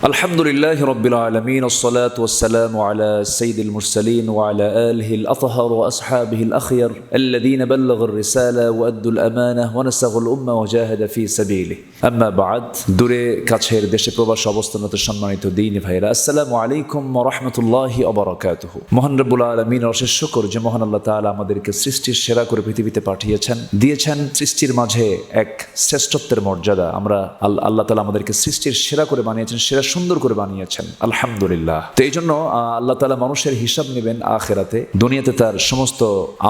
الحمد لله رب العالمين الصلاة والسلام على سيد المرسلين وعلى آله الأطهر وأصحابه الأخير الذين بلغوا الرسالة وأدوا الأمانة ونسغوا الأمة وجاهد في سبيله أما بعد দূরে কাছের দেশে প্রবাস অবস্থানত সম্মানিত দিন ভাইরা আসসালামু আলাইকুম রহমতুল্লাহি অবরাকাতুহ মহান রব্বুল আলমিন অশেষ শুকর যে মহান আল্লাহ তাআলা আমাদেরকে সৃষ্টির সেরা করে পৃথিবীতে পাঠিয়েছেন দিয়েছেন সৃষ্টির মাঝে এক শ্রেষ্ঠত্বের মর্যাদা আমরা আল- আল্লাহ তাআলা আমাদেরকে সৃষ্টির সেরা করে বানিয়েছেন সেরা সুন্দর করে বানিয়েছেন, আলহামদুলিল্লাহ। তো এই জন্য আল্লাহ তাআলা মানুষের হিসাব নেবেন আখেরাতে। দুনিয়াতে তার সমস্ত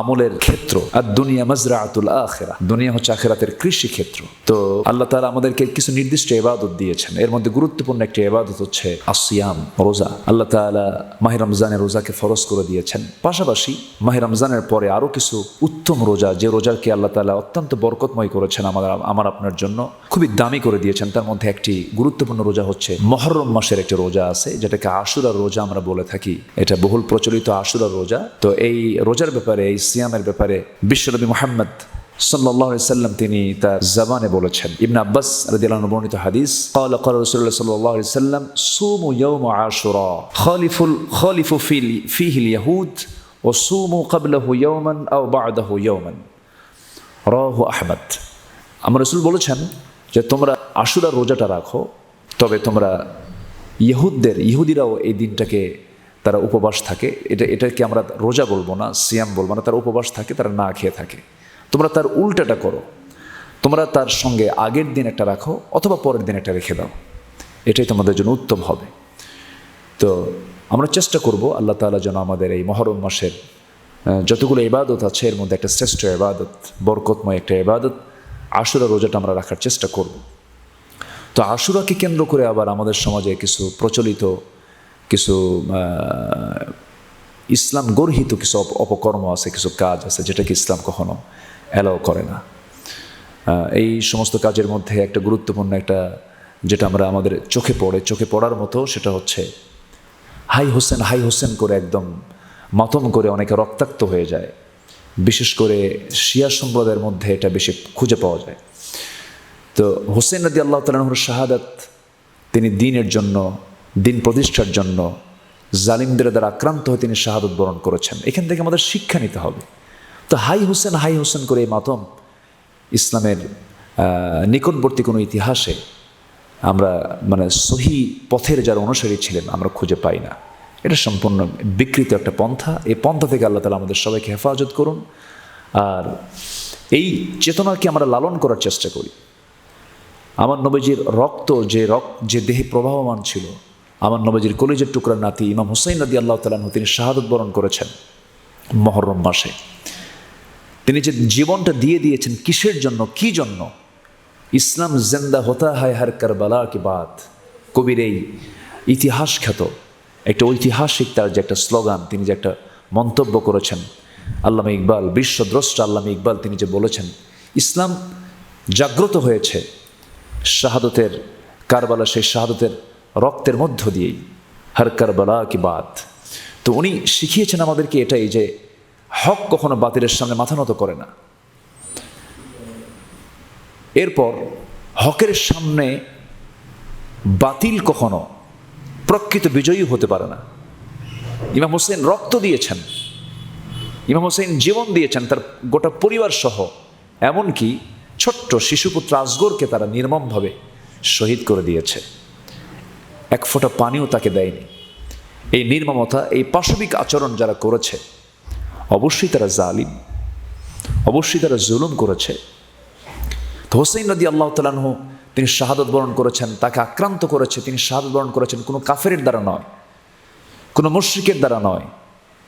আমলের ক্ষেত্র, আর দুনিয়া মাজরাআতুল আখেরা। দুনিয়া হচ্ছে আখেরাতের কৃষি ক্ষেত্র তো আল্লাহ তাআলা আমাদেরকে কিছু নির্দিষ্ট ইবাদত দিয়েছেন। এর মধ্যে গুরুত্বপূর্ণ একটি ইবাদত হচ্ছে আসিয়াম রোজা। আল্লাহ তাআলা মাহে রমজানের রোজাকে ফরজ করে দিয়েছেন। পাশাপাশি মাহে রমজানের পরে আরও কিছু উত্তম রোজা, যে রোজাকে আল্লাহ তাআলা অত্যন্ত বরকতময় করেছেন আমার আমার আপনার জন্য, খুবই দামি করে দিয়েছেন। তার মধ্যে একটি গুরুত্বপূর্ণ রোজা হচ্ছে মহরম মাসের একটি রোজা আছে যেটাকে আশুরার রোজা আমরা বলে থাকি এটা বহুল প্রচলিত আশুরার রোজা তো এই রোজার ব্যাপারে এই সিয়ামের ব্যাপারে বিশ্বনবী মোহাম্মদ সাল্লাল্লাহু আলাইহি সাল্লাম তিনি তার জবানে বলেছেন ইবনে আব্বাস রাদিয়াল্লাহু আনহু বর্ণিত হাদিস قال قال رسول الله صلى الله عليه وسلم صوموا يوم عاشوراء خالفوا خالفوا في فيه اليهود وصوموا قبله يوما او بعده يوما রাহু আহমদ আমার রসুল বলেছেন যে তোমরা আশুরা রোজাটা রাখো তবে তোমরা ইহুদদের, ইহুদিরাও এই দিনটাকে তারা উপবাস থাকে। এটা, এটাকে আমরা রোজা বলব না, সিয়াম বলব না। তারা উপবাস থাকে, তারা না খেয়ে থাকে। তোমরা তার উল্টাটা করো। তোমরা তার সঙ্গে আগের দিন একটা রাখো, অথবা পরের দিন একটা রেখে দাও। এটাই তোমাদের জন্য উত্তম হবে। তো আমরা চেষ্টা করব আল্লাহ তাআলা যেন আমাদের এই মহরম মাসের যতগুলো ইবাদত আছে, এর মধ্যে একটা শ্রেষ্ঠ ইবাদত, বরকতময় একটা ইবাদত, আশুরা রোজাটা আমরা রাখার চেষ্টা করব। তো আশুরাকে কেন্দ্র করে আবার আমাদের সমাজে কিছু প্রচলিত, কিছু ইসলাম গর্হিত কিছু অপকর্ম আছে, কিছু কাজ আছে যেটাকে ইসলাম কখনো অ্যালাও করে না। এই সমস্ত কাজের মধ্যে একটা গুরুত্বপূর্ণ একটা যেটা আমরা আমাদের চোখে পড়ে, চোখে পড়ার মতো সেটা হচ্ছে হাই হোসেন হাই হোসেন করে একদম মাতম করে অনেকে রক্তাক্ত হয়ে যায়। বিশেষ করে শিয়া সম্প্রদায়ের মধ্যে এটা বেশি খুঁজে পাওয়া যায়। তো হোসেন নদী আল্লাহ তালাহুর শাহাদাত, তিনি দিনের জন্য, দিন প্রতিষ্ঠার জন্য জালিমদের দ্বারা আক্রান্ত হয়ে তিনি শাহাদত বরণ করেছেন। এখান থেকে আমাদের শিক্ষা নিতে হবে। তো হাই হোসেন হাই হোসেন করে এই মাতম ইসলামের নিকটবর্তী কোনো ইতিহাসে আমরা মানে সহি পথের যারা অনুসারী ছিলেন, আমরা খুঁজে পাই না। এটা সম্পূর্ণ বিকৃত একটা পন্থা। এই পন্থা থেকে আল্লাহ তালা আমাদের সবাইকে হেফাজত করুন। আর এই চেতনাকে আমরা লালন করার চেষ্টা করি। আমার নবীজির রক্ত যে রক্ত যে দেহে প্রবাহমান ছিল, আমার নবীজির কলেজের টুকরা নাতি ইমাম হুসাইন নদী আল্লাহ তালাহ তিনি শাহাদত বরণ করেছেন মহরম মাসে। তিনি যে জীবনটা দিয়ে দিয়েছেন কিসের জন্য, কি জন্য? ইসলাম জেন্দা হতা হায় হার কারবালা কি বাদ কবির এই ইতিহাস খ্যাত, একটা ঐতিহাসিক তার যে একটা স্লোগান, তিনি যে একটা মন্তব্য করেছেন, আল্লামা ইকবাল, বিশ্বদ্রষ্টা আল্লামা ইকবাল তিনি যে বলেছেন, ইসলাম জাগ্রত হয়েছে শাহাদতের কারবালা সেই শাহাদতের রক্তের মধ্য দিয়েই। হার কারবালা কি বাত। তো উনি শিখিয়েছেন আমাদেরকে এটাই যে হক কখনো বাতিলের সামনে মাথা নত করে না। এরপর হকের সামনে বাতিল কখনো প্রকৃত বিজয়ী হতে পারে না। ইমাম হোসেন রক্ত দিয়েছেন। ইমাম হোসেন জীবন দিয়েছেন তার গোটা পরিবার সহ এমনকি ছোট্ট শিশুপুত্র আসগরকে তারা নির্মমভাবে শহীদ করে দিয়েছে। এক ফোঁটা পানিও তাকে দেয়নি। এই নির্মমতা, এই পাশবিক আচরণ যারা করেছে, অবশ্যই তারা জালিম, অবশ্যই তারা জুলুম করেছে। তো হোসেন নদী আল্লাহ তালাহ তিনি শাহাদত বরণ করেছেন, তাকে আক্রান্ত করেছে, তিনি শাহাদত বরণ করেছেন কোনো কাফেরের দ্বারা নয়, কোনো মুশ্রিকের দ্বারা নয়,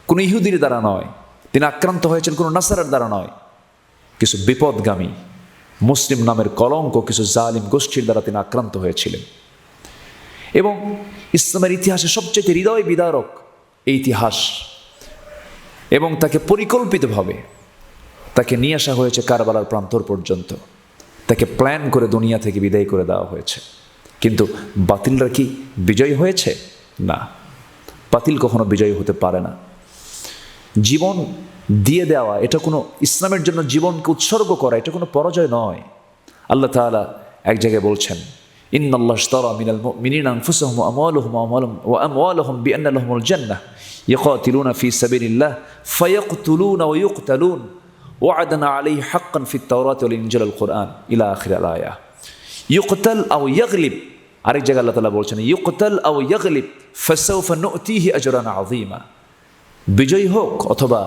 কোনো ইহুদির দ্বারা নয়, তিনি আক্রান্ত হয়েছেন কোনো নাসারের দ্বারা নয়, কিছু বিপদগামী মুসলিম নামের কলঙ্ক কিছু জালিম গোষ্ঠীর দ্বারা তিনি আক্রান্ত হয়েছিলেন। এবং ইসলামের ইতিহাসে সবচেয়ে হৃদয় বিদারক এই ইতিহাস এবং তাকে পরিকল্পিতভাবে তাকে নিয়ে আসা হয়েছে কারবালার প্রান্তর পর্যন্ত। তাকে প্ল্যান করে দুনিয়া থেকে বিদায় করে দেওয়া হয়েছে। কিন্তু বাতিলরা কি বিজয়ী হয়েছে? না। বাতিল কখনো বিজয়ী হতে পারে না। জীবন দিয়ে দেওয়া, এটা কোনো ইসলামের জন্য জীবনকে উৎসর্গ করা, এটা কোনো পরাজয় নয়। আল্লাহ তালা এক জায়গায় বলছেন, ইন্নাল্লাহ তারা মিনাল মিনিন আনফুসহম আমওয়ালুহুম আমওয়ালুম ওয়া আমওয়ালুহুম বিআন্নালাহুমুল জান্নাহ। ইয়াকাতিলুনা ফি সাবিলিল্লাহ, ফায়াকতুলুনা ওয়া ইউকতালুন। ওয়াদানা আলাইহি হাক্কান ফিত তাওরাত ওয়াল ইনজিল আল কুরআন ইলা আখির আল আয়া। ইউকতাল আও ইয়াগলিব, আরেক জায়গায় আল্লাহ তাআলা বলছেন, ইউকতাল আও ইয়াগলিব, ফাসাউফা নুতিহি আজরান আযীমা। বিজয় হোক অথবা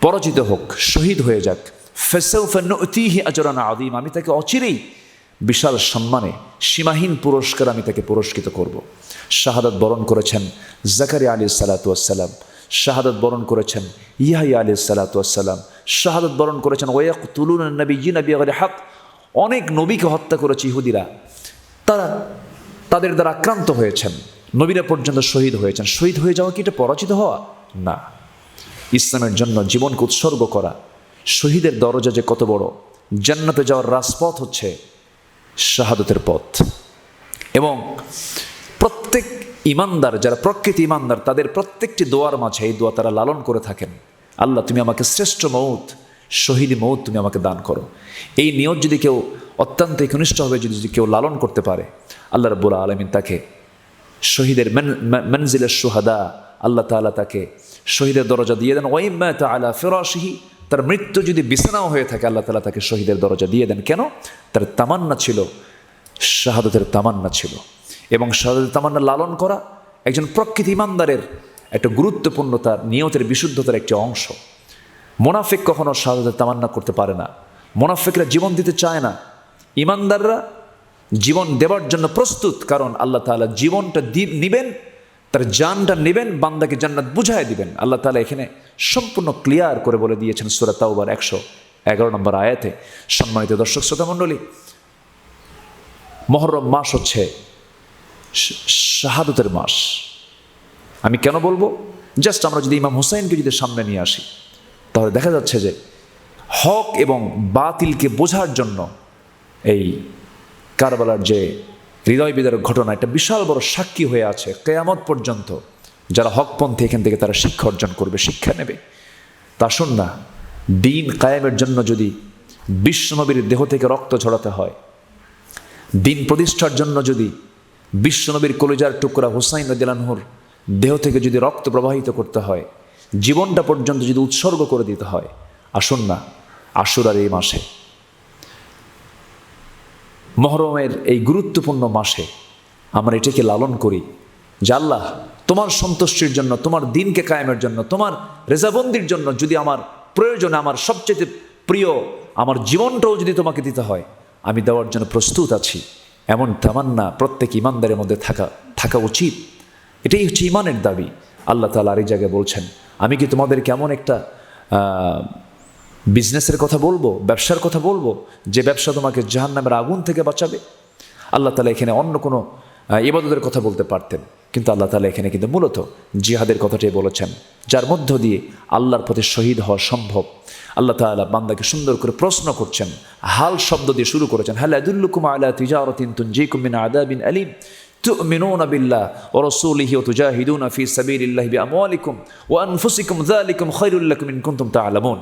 পরাজিত হোক, শহীদ হয়ে যাক। ফাসাউফা নুতিহি আজরান আযীমা, আমি তাকে অচিরেই বিশাল সম্মানে, সীমাহীন পুরস্কার আমি তাকে পুরস্কৃত করব। শাহাদাত বরণ করেছেন জাকারি আলী সালাতাম শাহাদাত বরণ করেছেন ইয়াহি আলী সালাতাম শাহাদাত বরণ করেছেন ওয়াক তুলুন নবী জি নবী হক। অনেক নবীকে হত্যা করেছে ইহুদিরা। তারা তাদের দ্বারা আক্রান্ত হয়েছেন। নবীরা পর্যন্ত শহীদ হয়েছেন। শহীদ হয়ে যাওয়া কি এটা পরাজিত হওয়া? না। ইসলামের জন্য জীবনকে উৎসর্গ করা। শহীদের দরজা যে কত বড়, জান্নাতে যাওয়ার রাজপথ হচ্ছে শাহাদতের পথ। এবং প্রত্যেক ইমানদার, যারা প্রকৃতি ইমানদার, তাদের প্রত্যেকটি দোয়ার মাঝে এই দোয়া তারা লালন করে থাকেন। আল্লাহ, তুমি আমাকে শ্রেষ্ঠ মৌত শহীদ মৌত তুমি আমাকে দান করো। এই নিয়ত যদি কেউ অত্যন্ত ঘনিষ্ঠভাবে যদি যদি কেউ লালন করতে পারে, আল্লাহ রব্বুল আলমিন তাকে শহীদের মেনজিলের সুহাদা আল্লাহ তালা তাকে শহীদের দরজা দিয়ে দেন। ওয়াইম্মা তালা ফেরাশিহি, তার মৃত্যু যদি বিছানাও হয়ে থাকে, আল্লাহ তালা তাকে শহীদের দরজা দিয়ে দেন। কেন? তার তামান্না ছিল, শাহাদতের তামান্না ছিল এবং শাহাদতের তামান্না লালন করা একজন প্রকৃত ইমানদারের একটা গুরুত্বপূর্ণ তার নিয়তের বিশুদ্ধতার একটি অংশ। মোনাফিক কখনো শাহাদতের তামান্না করতে পারে না। মোনাফিকরা জীবন দিতে চায় না। ইমানদাররা জীবন দেওয়ার জন্য প্রস্তুত, কারণ আল্লাহ তালা জীবনটা নিবেন তার জানটা নেবেন, বান্দাকে জান্নাত বুঝায় দিবেন। আল্লাহ তালা এখানে সম্পূর্ণ ক্লিয়ার করে বলে দিয়েছেন সুরা তাওবার একশো এগারো নম্বর আয়াতে। সম্মানিত দর্শক শ্রোতা মণ্ডলী, মহরম মাস হচ্ছে শাহাদতের মাস। আমি কেন বলব? জাস্ট আমরা যদি ইমাম হুসাইনকে যদি সামনে নিয়ে আসি, তাহলে দেখা যাচ্ছে যে হক এবং বাতিলকে বোঝার জন্য এই কারবালার যে হৃদয় বিদারক ঘটনা, একটা বিশাল বড় সাক্ষী হয়ে আছে কেয়ামত পর্যন্ত, যারা হকপন্থী, এখান থেকে তারা শিক্ষা অর্জন করবে, শিক্ষা নেবে। তা শুন না, দিন কায়েমের জন্য যদি বিশ্বনবীর দেহ থেকে রক্ত ঝরাতে হয়, দিন প্রতিষ্ঠার জন্য যদি বিশ্বনবীর কলিজার টুকরা হুসাইন দিলানহুর দেহ থেকে যদি রক্ত প্রবাহিত করতে হয়, জীবনটা পর্যন্ত যদি উৎসর্গ করে দিতে হয়, আসুন না, আশুরার এই মাসে মহরমের এই গুরুত্বপূর্ণ মাসে আমরা এটাকে লালন করি যে আল্লাহ তোমার সন্তুষ্টির জন্য, তোমার দিনকে কায়েমের জন্য, তোমার রেজাবন্দির জন্য যদি আমার প্রয়োজনে আমার সবচেয়ে প্রিয়, আমার জীবনটাও যদি তোমাকে দিতে হয়, আমি দেওয়ার জন্য প্রস্তুত আছি। এমন তামান্না প্রত্যেক ইমানদারের মধ্যে থাকা থাকা উচিত। এটাই হচ্ছে ইমানের দাবি। আল্লাহ তালা আর এই জায়গায় বলছেন, আমি কি তোমাদেরকে এমন একটা বিজনেসের কথা বলব, ব্যবসার কথা বলব, যে ব্যবসা তোমাকে জাহান নামের আগুন থেকে বাঁচাবে। আল্লাহ তালা এখানে অন্য কোনো ইবাদতের কথা বলতে পারতেন। কিন্তু আল্লাহ তালা এখানে কিন্তু মূলত জিহাদের কথাটাই বলেছেন, যার মধ্য দিয়ে আল্লাহর পথে শহীদ হওয়া সম্ভব। আল্লাহ তালা বান্দাকে সুন্দর করে প্রশ্ন করছেন, হাল শব্দ দিয়ে শুরু করেছেন, হাল আদুল্লুকুম আলা তিজারতিন তুনজিকুমিন আদাবিন আলিম? تؤمنون بالله ورسوله وتجاهدون في سبيل الله بأموالكم وأنفسكم ذلكم خير لكم إن كنتم تعلمون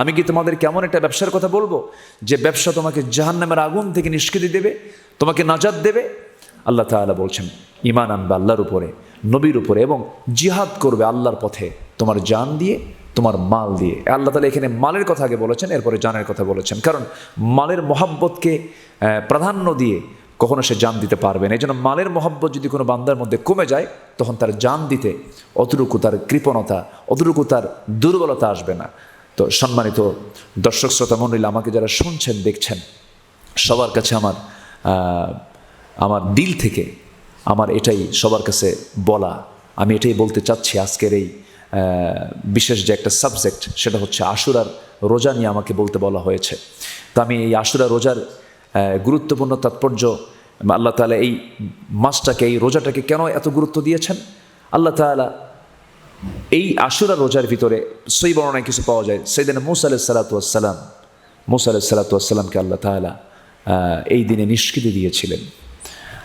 আমি কি তোমাদের কেমন একটা ব্যবসার কথা বলবো যে ব্যবসা তোমাকে জাহান্নামের আগুন থেকে নিষ্কৃতি দেবে তোমাকে নাজাদ দেবে আল্লাহ তাআলা বলছেন ইমান আনবে আল্লাহর উপরে নবীর উপরে এবং জিহাদ করবে আল্লাহর পথে তোমার জান দিয়ে তোমার মাল দিয়ে আল্লাহ তালা এখানে মালের কথা আগে বলেছেন এরপরে জানের কথা বলেছেন কারণ মালের মহাব্বতকে প্রাধান্য দিয়ে কখনো সে জান দিতে পারবে না। এই জন্য মালের মহব্বত যদি কোনো বান্দার মধ্যে কমে যায়, তখন তার জান দিতে অতটুকু তার কৃপণতা, অতটুকু তার দুর্বলতা আসবে না। তো সম্মানিত দর্শক শ্রোতা মন্ডলী আমাকে যারা শুনছেন, দেখছেন, সবার কাছে আমার আমার দিল থেকে আমার এটাই সবার কাছে বলা। আমি এটাই বলতে চাচ্ছি আজকের এই বিশেষ যে একটা সাবজেক্ট সেটা হচ্ছে আশুরার রোজা নিয়ে আমাকে বলতে বলা হয়েছে। তো আমি এই আশুরা রোজার গুরুত্বপূর্ণ তাৎপর্য আল্লাহ তালা এই মাসটাকে, এই রোজাটাকে কেন এত গুরুত্ব দিয়েছেন? আল্লাহ তালা এই আশুরা রোজার ভিতরে সেই বর্ণনায় কিছু পাওয়া যায়। সেদিন মুসা আলাহ সালাতাম মুসা আলাহ সালাতামকে আল্লাহ তালা এই দিনে নিষ্কৃতি দিয়েছিলেন।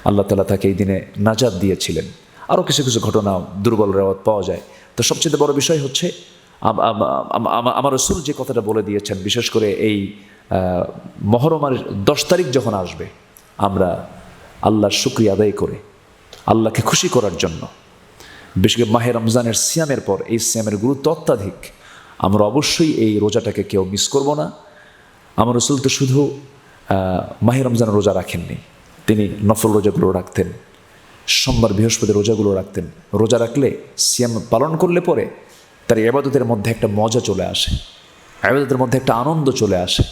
আল্লাহ তালা তাকে এই দিনে নাজাদ দিয়েছিলেন। আরও কিছু কিছু ঘটনা দুর্বল রেওয়াত পাওয়া যায়। তো সবচেয়ে বড় বিষয় হচ্ছে আমার রসুল যে কথাটা বলে দিয়েছেন, বিশেষ করে এই মহরমার দশ তারিখ যখন আসবে, আমরা আল্লাহর শুক্রিয়া আদায় করে আল্লাহকে খুশি করার জন্য। বিশেষ করে মাহে রমজানের সিয়ামের পর এই সিয়ামের গুরুত্ব অত্যাধিক। আমরা অবশ্যই এই রোজাটাকে কেউ মিস করব না। আমার রসুল তো শুধু আহ, মাহে রমজানের রোজা রাখেননি তিনি নফল রোজাগুলো রাখতেন সোমবার বৃহস্পতি রোজাগুলো রাখতেন। রোজা রাখলে সিয়াম পালন করলে পরে তার এবাদতের মধ্যে একটা মজা চলে আসে আবাদতের মধ্যে একটা আনন্দ চলে আসে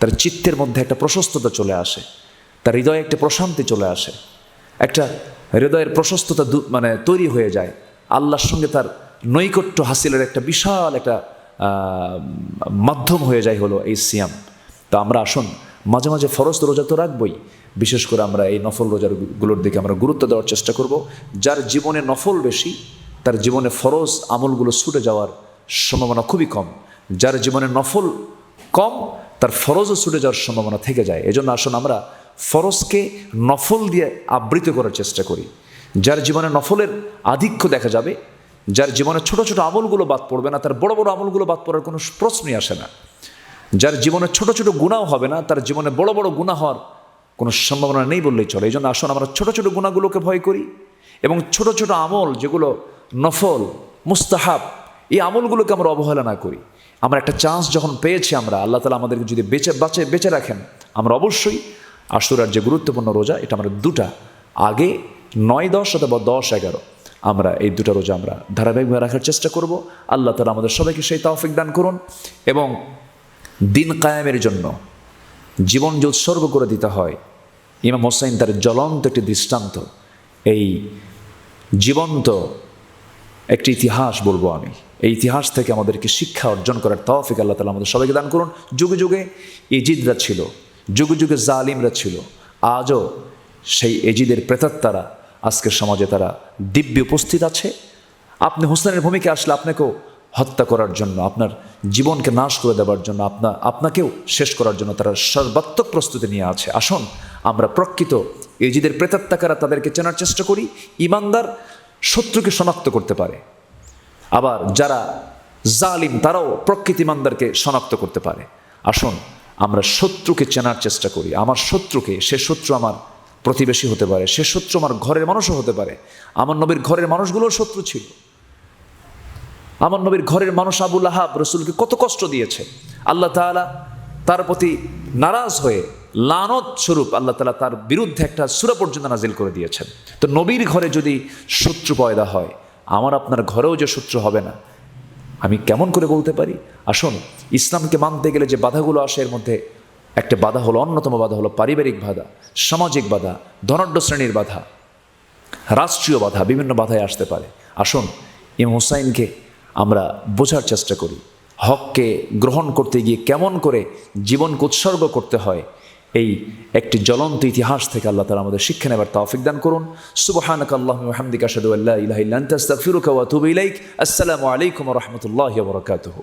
তার চিত্তের মধ্যে একটা প্রশস্ততা চলে আসে। তার হৃদয়ে একটা প্রশান্তি চলে আসে। একটা হৃদয়ের প্রশস্ততা মানে তৈরি হয়ে যায়। আল্লাহর সঙ্গে তার নৈকট্য হাসিলের একটা বিশাল একটা মাধ্যম হয়ে যায় হলো এই সিয়াম। তো আমরা আসুন, মাঝে মাঝে ফরজ রোজা তো রাখবই। বিশেষ করে আমরা এই নফল রোজাগুলোর দিকে আমরা গুরুত্ব দেওয়ার চেষ্টা করব। যার জীবনে নফল বেশি, তার জীবনে ফরজ আমলগুলো ছুটে যাওয়ার সম্ভাবনা খুবই কম। যার জীবনে নফল কম, তার ফরজও ছুটে যাওয়ার সম্ভাবনা থেকে যায়। এজন্য আসুন আমরা ফরজকে নফল দিয়ে আবৃত করার চেষ্টা করি। যার জীবনে নফলের আধিক্য দেখা যাবে, যার জীবনে ছোট ছোট আমলগুলো বাদ পড়বে না, তার বড় বড় আমলগুলো বাদ পড়ার কোনো প্রশ্নই আসে না। যার জীবনে ছোট ছোট গুণাও হবে না, তার জীবনে বড় বড় গুণা হওয়ার কোনো সম্ভাবনা নেই বললেই চলে। এই জন্য আসুন আমরা ছোট ছোট গুণাগুলোকে ভয় করি এবং ছোট ছোট আমল যেগুলো নফল, মুস্তাহাব, এই আমলগুলোকে আমরা অবহেলা না করি। আমরা একটা চান্স যখন পেয়েছি আমরা, আল্লাহ তালা আমাদেরকে যদি বেঁচে, বাঁচে, বেঁচে রাখেন, আমরা অবশ্যই আশুরার যে গুরুত্বপূর্ণ রোজা, এটা আমরা দুটা, আগে নয় দশ অথবা দশ এগারো, আমরা এই দুটা রোজা আমরা ধারাবাহিকভাবে রাখার চেষ্টা করব। আল্লাহ তালা আমাদের সবাইকে সেই তাওফিক দান করুন এবং দিন কায়েমের জন্য জীবন যে উৎসর্গ করে দিতে হয়, ইমাম হোসাইন তার জ্বলন্ত একটি দৃষ্টান্ত, এই জীবন্ত একটি ইতিহাস বলব আমি। এই ইতিহাস থেকে আমাদেরকে শিক্ষা অর্জন করার তৌফিক আল্লাহ তালা আমাদের সবাইকে দান করুন। যুগে যুগে এজিদরা ছিল। যুগে যুগে জালিমরা ছিল। আজও সেই এজিদের প্রেতাত্মারা আজকের সমাজে তারা দিব্য উপস্থিত আছে। আপনি হোসেনের ভূমিকা আসলে আপনাকেও হত্যা করার জন্য, আপনার জীবনকে নাশ করে দেওয়ার জন্য, আপনা, আপনাকেও শেষ করার জন্য তারা সর্বাত্মক প্রস্তুতি নিয়ে আছে। আসুন, আমরা প্রকৃত এজিদের প্রেতাত্মাকারা তাদেরকে চেনার চেষ্টা করি, ইমানদার শত্রুকে শনাক্ত করতে পারে। আবার যারা জালিম, তারাও প্রকৃতি ইমানদারকে শনাক্ত করতে পারে। আসুন আমরা শত্রুকে চেনার চেষ্টা করি। আমার শত্রুকে, সে শত্রু আমার প্রতিবেশী হতে পারে, সে শত্রু আমার ঘরের মানুষও হতে পারে। আমার নবীর ঘরের মানুষগুলোও শত্রু ছিল। আমার নবীর ঘরের মানুষ আবুল আহাব রসুলকে কত কষ্ট দিয়েছে। আল্লাহ তাআলা তার প্রতি নারাজ হয়ে লানত স্বরূপ আল্লাহ তালা তার বিরুদ্ধে একটা সুরা পর্যন্ত নাজিল করে দিয়েছেন। তো নবীর ঘরে যদি শত্রু পয়দা হয়, আমার আপনার ঘরেও যে শত্রু হবে না। আমি কেমন করে বলতে পারি? আসুন, ইসলামকে মানতে গেলে যে বাধাগুলো আসে এর মধ্যে একটা বাধা হলো অন্যতম বাধা হলো পারিবারিক বাধা, সামাজিক বাধা, ধনাঢ্য শ্রেণির বাধা, রাষ্ট্রীয় বাধা বিভিন্ন বাধায় আসতে পারে। আসুন ইম হুসাইনকে আমরা বোঝার চেষ্টা করি। হককে গ্রহণ করতে গিয়ে কেমন করে জীবনকে উৎসর্গ করতে হয় এই একটি জ্বলন্ত ইতিহাস থেকে আল্লাহ তালা আমাদের শিক্ষা নেবার তাফিক দান করুন। সুবহানাক আল্লাহ আল্লাহ আসসালামু আলাইকুম রহমতুল্লাহ রাহমাতুল্লাহি